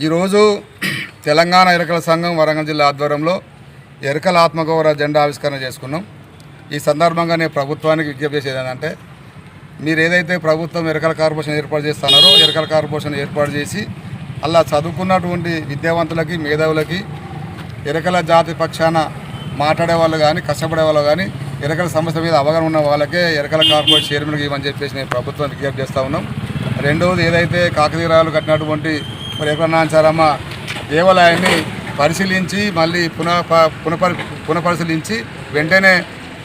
ఈరోజు తెలంగాణ ఎరకల సంఘం వరంగల్ జిల్లా ఆధ్వర్యంలో ఎరకల ఆత్మగౌరవ జెండా ఆవిష్కరణ చేసుకున్నాం. ఈ సందర్భంగా నేను ప్రభుత్వానికి విజ్ఞప్తి చేసేది ఏంటంటే మీరు ఏదైతే ప్రభుత్వం ఎరకల కార్పొరేషన్ ఏర్పాటు చేస్తున్నారో ఎరకల కార్పొరేషన్ ఏర్పాటు చేసి అలా చదువుకున్నటువంటి విద్యావంతులకి మేధావులకి ఎరకల జాతి పక్షాన మాట్లాడే వాళ్ళు కానీ కష్టపడే వాళ్ళు కానీ ఎరకల సమస్య మీద అవగాహన ఉన్న వాళ్ళకే ఎరకల కార్పొరేట్ చైర్మన్కి ఇవ్వని చెప్పేసి నేను ప్రభుత్వం విజ్ఞప్తి చేస్తూ ఉన్నాం. రెండవది ఏదైతే కాకతీరాలు కట్టినటువంటి మరి దేవాలయాన్ని పరిశీలించి మళ్ళీ పునః పునపరి పునఃపరి పునఃపరిశీలించి వెంటనే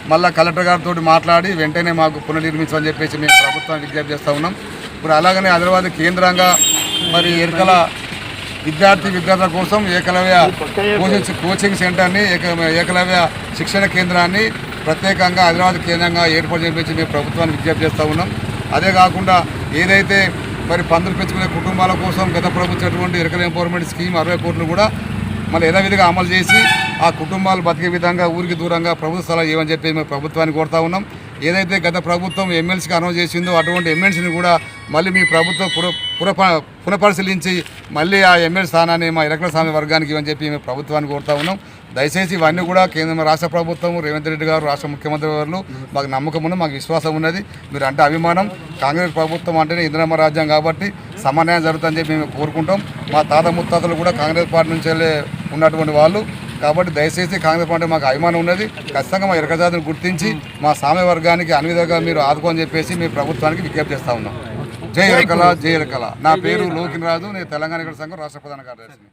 మళ్ళీ కలెక్టర్ గారితో మాట్లాడి వెంటనే మాకు పునర్నిర్మించమని చెప్పేసి మేము ప్రభుత్వాన్ని విజ్ఞప్తి చేస్తూ ఉన్నాం. ఇప్పుడు అలాగనే హైదరాబాద్ కేంద్రంగా మరి ఎరుకల విద్యార్థి విద్యార్థుల కోసం ఏకలవ్య కోచింగ్ కోచింగ్ సెంటర్ని ఏక- ఏకలవ్య శిక్షణ కేంద్రాన్ని ప్రత్యేకంగా హైదరాబాద్ కేంద్రంగా ఏర్పాటు చేయించి మేము ప్రభుత్వాన్ని విజ్ఞప్తి చేస్తూ ఉన్నాం. అదే కాకుండా ఏదైతే మరి పందులు పెంచుకునే కుటుంబాల కోసం గత ప్రభుత్వం ఎరకల ఎంపవర్మెంట్ స్కీమ్ అరవై కోట్లు కూడా మళ్ళీ యథావిధిగా అమలు చేసి ఆ కుటుంబాలు బతికే విధంగా ఊరికి దూరంగా ప్రభుత్వ స్థలాలు ఇవ్వని చెప్పి మేము ప్రభుత్వాన్ని కోరుతా ఉన్నాం. ఏదైతే గత ప్రభుత్వం ఎమ్మెల్సీకి అనౌన్స్ చేసిందో అటువంటి ఎమ్మెల్సీని కూడా మళ్ళీ మీ ప్రభుత్వం పుర పురప పునఃపరిశీలించి మళ్ళీ ఆ ఎమ్మెల్యే స్థానాన్ని మా ఇరకల స్వామి వర్గానికి ఇవ్వని చెప్పి మేము ప్రభుత్వాన్ని కోరుతా ఉన్నాం. దయచేసి ఇవన్నీ కూడా కేంద్ర రాష్ట్ర ప్రభుత్వం రేవంత్ రెడ్డి గారు రాష్ట్ర ముఖ్యమంత్రి గారు మాకు నమ్మకం ఉన్నది మాకు విశ్వాసం ఉన్నది. మీరు అంటే అభిమానం. కాంగ్రెస్ ప్రభుత్వం అంటేనే ఇంద్రమ్మ రాజ్యం కాబట్టి సమన్వయం జరుగుతుందని చెప్పి మేము కోరుకుంటాం. మా తాత ముత్తాతలు కూడా కాంగ్రెస్ పార్టీ నుంచి ఉన్నటువంటి వాళ్ళు. కాబట్టి దయచేసి కాంగ్రెస్ పార్టీ మాకు అభిమానం ఉన్నది. ఖచ్చితంగా మా ఇరకజాతిని గుర్తించి మా సామ్య వర్గానికి అన్ని విధంగా మీరు ఆదుకోని చెప్పేసి మీ ప్రభుత్వానికి విజ్ఞప్తి చేస్తా ఉన్నాం. జై ఇరకల జై ఇరకల నా పేరు లోకిన్ రాజు నేను తెలంగాణ ఇక్కడ సంఘం రాష్ట్ర ప్రధాన కార్యదర్శిని.